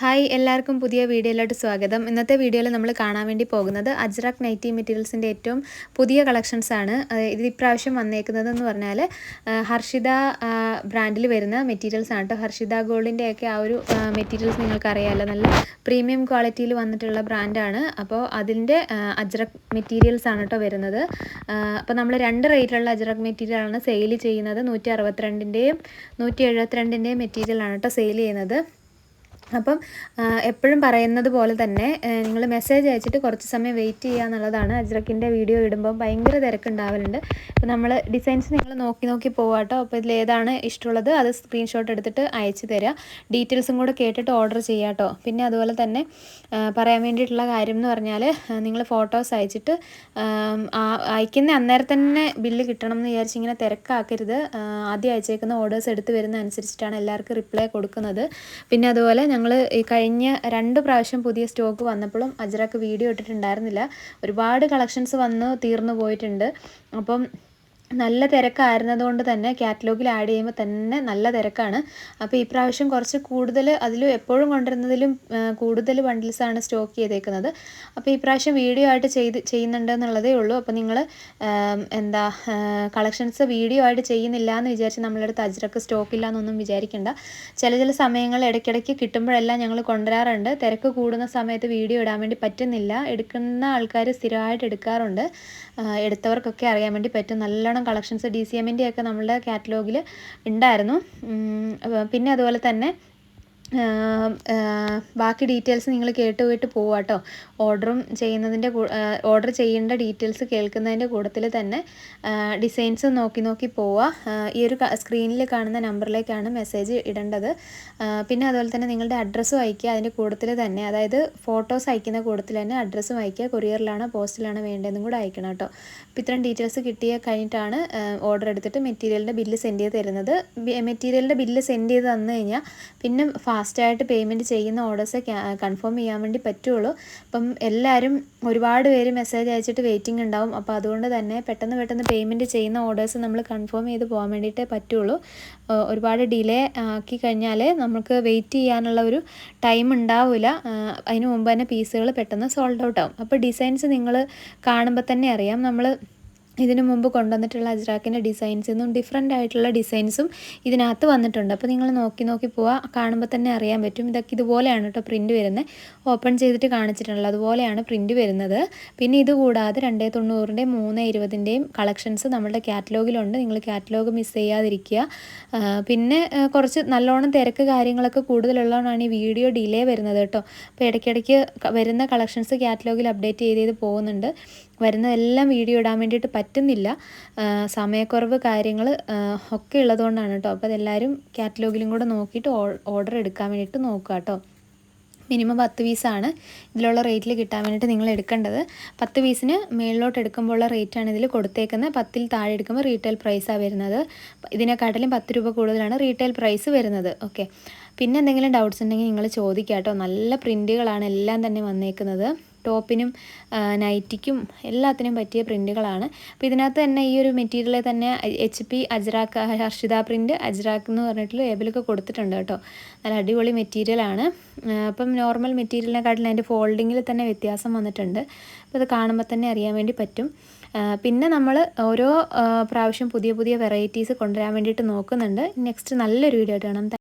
Hi എല്ലാവർക്കും പുതിയ വീഡിയോയിലോട്ട് സ്വാഗതം. ഇന്നത്തെ വീഡിയോയിൽ നമ്മൾ കാണാൻ വേണ്ടി പോകുന്നത് അജ്രക് നൈറ്റി മെറ്റീരിയൽസിന്റെ ഏറ്റവും പുതിയ കളക്ഷൻസ് ആണ്. ഇത് ഇപ്രാവശ്യം വന്നേക്കുന്നതെന്ന് പറഞ്ഞാൽ ഹർഷിത ബ്രാൻഡിൽ വരുന്ന മെറ്റീരിയൽസ് ആണ് കേട്ടോ. ഹർഷിത ഗോൾഡിന്റെയൊക്കെ ആ ഒരു മെറ്റീരിയൽസ് നിങ്ങൾക്കറിയാമല്ലോ നല്ല പ്രീമിയം ക്വാളിറ്റിയിൽ വന്നിട്ടുള്ള ബ്രാൻഡാണ് അപ്പോൾ അതിന്റെ അജ്രക് മെറ്റീരിയൽസ് ആണ് കേട്ടോ വരുന്നത്. അപ്പോൾ നമ്മൾ രണ്ട് റേറ്റിലുള്ള അജ്രക് മെറ്റീരിയലാണ് സെയിൽ ചെയ്യുന്നത്. നൂറ്റി അറുപത്തിരണ്ടിന്റെയും നൂറ്റി എഴുപത്തിരണ്ടിന്റെയും മെറ്റീരിയലാണ് കേട്ടോ സെയിൽ ചെയ്യുന്നത്. അപ്പം എപ്പോഴും പറയുന്നത് പോലെ തന്നെ നിങ്ങൾ മെസ്സേജ് അയച്ചിട്ട് കുറച്ച് സമയം വെയിറ്റ് ചെയ്യുക എന്നുള്ളതാണ് അജ്രക്കിന്റെ വീഡിയോ ഇടുമ്പോൾ ഭയങ്കര തിരക്കുണ്ടാവലുണ്ട്. അപ്പോൾ നമ്മൾ ഡിസൈൻസ് നിങ്ങൾ നോക്കി നോക്കി പോവാട്ടോ. അപ്പോൾ ഇതിലേതാണ് ഇഷ്ടമുള്ളത് അത് സ്ക്രീൻഷോട്ട് എടുത്തിട്ട് അയച്ചു തരിക ഡീറ്റെയിൽസും കൂടെ കേട്ടിട്ട് ഓർഡർ ചെയ്യാട്ടോ. പിന്നെ അതുപോലെ തന്നെ പറയാൻ വേണ്ടിയിട്ടുള്ള കാര്യം എന്ന് പറഞ്ഞാൽ നിങ്ങൾ ഫോട്ടോസ് അയച്ചിട്ട് അയക്കുന്ന അന്നേരം തന്നെ ബില്ല് കിട്ടണം എന്ന് വിചാരിച്ച് ഇങ്ങനെ തിരക്കാക്കരുത്. ആദ്യം അയച്ചേക്കുന്ന ഓർഡേഴ്സ് എടുത്ത് വരുന്ന അനുസരിച്ചിട്ടാണ് എല്ലാവർക്കും റിപ്ലൈ കൊടുക്കുന്നത്. പിന്നെ അതുപോലെ ഞങ്ങൾ ഈ കഴിഞ്ഞ രണ്ട് പ്രാവശ്യം പുതിയ സ്റ്റോക്ക് വന്നപ്പോഴും അജ്രക്ക് വീഡിയോ ഇട്ടിട്ടുണ്ടായിരുന്നില്ല. ഒരുപാട് കളക്ഷൻസ് വന്ന് തീർന്നു പോയിട്ടുണ്ട്. അപ്പം നല്ല തിരക്കായിരുന്നതുകൊണ്ട് തന്നെ കാറ്റലോഗിൽ ആഡ് ചെയ്യുമ്പോൾ തന്നെ നല്ല തിരക്കാണ്. അപ്പോൾ ഈ പ്രാവശ്യം കുറച്ച് കൂടുതൽ അതിലും എപ്പോഴും കൊണ്ടുവരുന്നതിലും കൂടുതൽ ബണ്ടിൽസാണ് സ്റ്റോക്ക് ചെയ്തേക്കുന്നത്. അപ്പോൾ ഈ പ്രാവശ്യം വീഡിയോ ആയിട്ട് ചെയ്ത് ചെയ്യുന്നുണ്ട് എന്നുള്ളതേ ഉള്ളൂ. അപ്പോൾ നിങ്ങൾ എന്താ കളക്ഷൻസ് വീഡിയോ ആയിട്ട് ചെയ്യുന്നില്ല എന്ന് വിചാരിച്ച് നമ്മളടുത്ത് അജ്രക്ക് സ്റ്റോക്ക് ഇല്ല എന്നൊന്നും വിചാരിക്കേണ്ട. ചില ചില സമയങ്ങൾ ഇടയ്ക്കിടയ്ക്ക് കിട്ടുമ്പോഴെല്ലാം ഞങ്ങൾ കൊണ്ടുവരാറുണ്ട്. തിരക്ക് കൂടുന്ന സമയത്ത് വീഡിയോ ഇടാൻ വേണ്ടി പറ്റുന്നില്ല. എടുക്കുന്ന ആൾക്കാർ സ്ഥിരമായിട്ട് എടുക്കാറുണ്ട്. എടുത്തവർക്കൊക്കെ അറിയാൻ വേണ്ടി പറ്റും. നല്ലോണം ധാരാളം കളക്ഷൻസ് ഡി സി എമ്മിന്റെയൊക്കെ നമ്മളുടെ കാറ്റലോഗിൽ ഉണ്ടായിരുന്നു. പിന്നെ അതുപോലെ തന്നെ ബാക്കി ഡീറ്റെയിൽസ് നിങ്ങൾ കേട്ട് പോയിട്ട് പോവുക കേട്ടോ ഓർഡറും ചെയ്യുന്നതിന്റെ ഓർഡർ ചെയ്യേണ്ട ഡീറ്റെയിൽസ് കേൾക്കുന്നതിന്റെ കൂട്ടത്തിൽ തന്നെ ഡിസൈൻസ് നോക്കി നോക്കി പോവുക ഈ ഒരു സ്ക്രീനിൽ കാണുന്ന നമ്പറിലേക്കാണ് മെസ്സേജ് ഇടേണ്ടത്. പിന്നെ അതുപോലെ തന്നെ നിങ്ങളുടെ അഡ്രസ്സും അയക്കുക അതിന്റെ കൂട്ടത്തിൽ തന്നെ. അതായത് ഫോട്ടോസ് അയക്കുന്ന കൂട്ടത്തിൽ തന്നെ അഡ്രസ്സും അയക്കുക കൊറിയറിലാണ് പോസ്റ്റിലാണ് വേണ്ടതെന്നും കൂടെ അയക്കണം കേട്ടോ അപ്പോൾ ഇത്രയും ഡീറ്റെയിൽസ് കിട്ടിയ കഴിഞ്ഞിട്ടാണ് ഓർഡർ എടുത്തിട്ട് മെറ്റീരിയലിന്റെ ബില്ല് സെൻഡ് ചെയ്ത് തരുന്നത്. മെറ്റീരിയലിന്റെ ബില്ല് സെൻഡ് ചെയ്ത് തന്നു കഴിഞ്ഞാൽ പിന്നെ ഫാസ്റ്റായിട്ട് പേയ്മെന്റ് ചെയ്യുന്ന ഓർഡേഴ്സ് കൺഫേം ചെയ്യാൻ വേണ്ടി പറ്റുള്ളൂ. അപ്പം എല്ലാവരും ഒരുപാട് പേര് മെസ്സേജ് അയച്ചിട്ട് വെയിറ്റിംഗ് ഉണ്ടാവും. അപ്പോൾ അതുകൊണ്ട് തന്നെ പെട്ടെന്ന് പെട്ടെന്ന് പേയ്മെന്റ് ചെയ്യുന്ന ഓർഡേഴ്സ് നമ്മൾ കൺഫേം ചെയ്ത് പോകാൻ വേണ്ടിയിട്ടേ പറ്റുള്ളൂ. ഒരുപാട് ഡിലേ ആക്കി കഴിഞ്ഞാൽ നമുക്ക് വെയിറ്റ് ചെയ്യാനുള്ള ഒരു ടൈം ഉണ്ടാവില്ല. അതിന് മുമ്പ് തന്നെ പീസുകൾ പെട്ടെന്ന് സോൾഡ് ഔട്ട് ആവും അപ്പോൾ ഡിസൈൻസ് നിങ്ങൾ കാണുമ്പോൾ തന്നെ അറിയാം. നമ്മൾ ഇതിനു മുമ്പ് കൊണ്ടുവന്നിട്ടുള്ള അജ്രാക്കിന്റെ ഡിസൈൻസ് നിന്നും ഡിഫറെന്റ് ആയിട്ടുള്ള ഡിസൈൻസും ഇതിനകത്ത് വന്നിട്ടുണ്ട്. അപ്പോൾ നിങ്ങൾ നോക്കി നോക്കി പോവാം. കാണുമ്പോൾ തന്നെ അറിയാൻ പറ്റും. ഇതൊക്കെ ഇതുപോലെയാണ് കേട്ടോ പ്രിന്റ് വരുന്നത് ഓപ്പൺ ചെയ്തിട്ട് കാണിച്ചിട്ടുള്ളത് അതുപോലെയാണ് പ്രിന്റ് വരുന്നത്. പിന്നെ ഇത് കൂടാതെ രണ്ടേ തൊണ്ണൂറിന്റെയും മൂന്ന് ഇരുപതിന്റെയും കളക്ഷൻസ് നമ്മുടെ കാറ്റലോഗിലുണ്ട് നിങ്ങൾ കാറ്റലോഗ് മിസ് ചെയ്യാതിരിക്കുക. പിന്നെ കുറച്ച് നല്ലോണം തിരക്ക് കാര്യങ്ങളൊക്കെ കൂടുതലുള്ളതുകൊണ്ടാണ് ഈ വീഡിയോ ഡിലേ വരുന്നത് കേട്ടോ. അപ്പോൾ ഇടയ്ക്കിടയ്ക്ക് വരുന്ന കളക്ഷൻസ് കാറ്റലോഗിൽ അപ്ഡേറ്റ് ചെയ്ത് ചെയ്ത് പോകുന്നുണ്ട്. വരുന്നതെല്ലാം വീഡിയോ ഇടാൻ വേണ്ടിയിട്ട് പറ്റുന്നില്ല. സമയക്കുറവ് കാര്യങ്ങൾ ഒക്കെ ഉള്ളതുകൊണ്ടാണ് കേട്ടോ. അപ്പോൾ അതെല്ലാവരും കാറ്റലോഗിലും കൂടെ നോക്കിയിട്ട് ഓർഡർ എടുക്കാൻ വേണ്ടിയിട്ട് നോക്കുക കേട്ടോ. മിനിമം പത്ത് പീസാണ് ഇതിലുള്ള റേറ്റിൽ കിട്ടാൻ വേണ്ടിയിട്ട് നിങ്ങൾ എടുക്കേണ്ടത്. പത്ത് പീസിന് മേളിലോട്ട് എടുക്കുമ്പോഴുള്ള റേറ്റാണ് ഇതിൽ കൊടുത്തേക്കുന്നത്. പത്തിൽ താഴെ എടുക്കുമ്പോൾ റീറ്റെയിൽ പ്രൈസാണ് വരുന്നത്. ഇതിനെക്കാട്ടിലും പത്ത് രൂപ കൂടുതലാണ് റീറ്റെയിൽ പ്രൈസ് വരുന്നത്. ഓക്കെ. പിന്നെ എന്തെങ്കിലും ഡൗട്ട്സ് ഉണ്ടെങ്കിൽ നിങ്ങൾ ചോദിക്കാം കേട്ടോ. നല്ല പ്രിന്റുകളാണ് എല്ലാം തന്നെ വന്നേക്കുന്നത്. ടോപ്പിനും നൈറ്റിക്കും എല്ലാത്തിനും പറ്റിയ പ്രിന്റുകളാണ് അപ്പോൾ ഇതിനകത്ത് തന്നെ ഈ ഒരു മെറ്റീരിയലിൽ തന്നെ H P Ajrak Harshita print Ajrak എന്ന് പറഞ്ഞിട്ടുള്ള ലേബിലൊക്കെ കൊടുത്തിട്ടുണ്ട് കേട്ടോ. നല്ല അടിപൊളി മെറ്റീരിയലാണ് അപ്പം നോർമൽ മെറ്റീരിയലിനെക്കാട്ടിലും അതിന്റെ ഫോൾഡിങ്ങിൽ തന്നെ വ്യത്യാസം വന്നിട്ടുണ്ട്. അപ്പോൾ അത് കാണുമ്പോൾ തന്നെ അറിയാൻ വേണ്ടി പറ്റും. പിന്നെ നമ്മൾ ഓരോ പ്രാവശ്യം പുതിയ പുതിയ വെറൈറ്റീസ് കൊണ്ടുവരാൻ വേണ്ടിയിട്ട് നോക്കുന്നുണ്ട്. നെക്സ്റ്റ് നല്ലൊരു വീഡിയോ ആയിട്ട് കാണാം.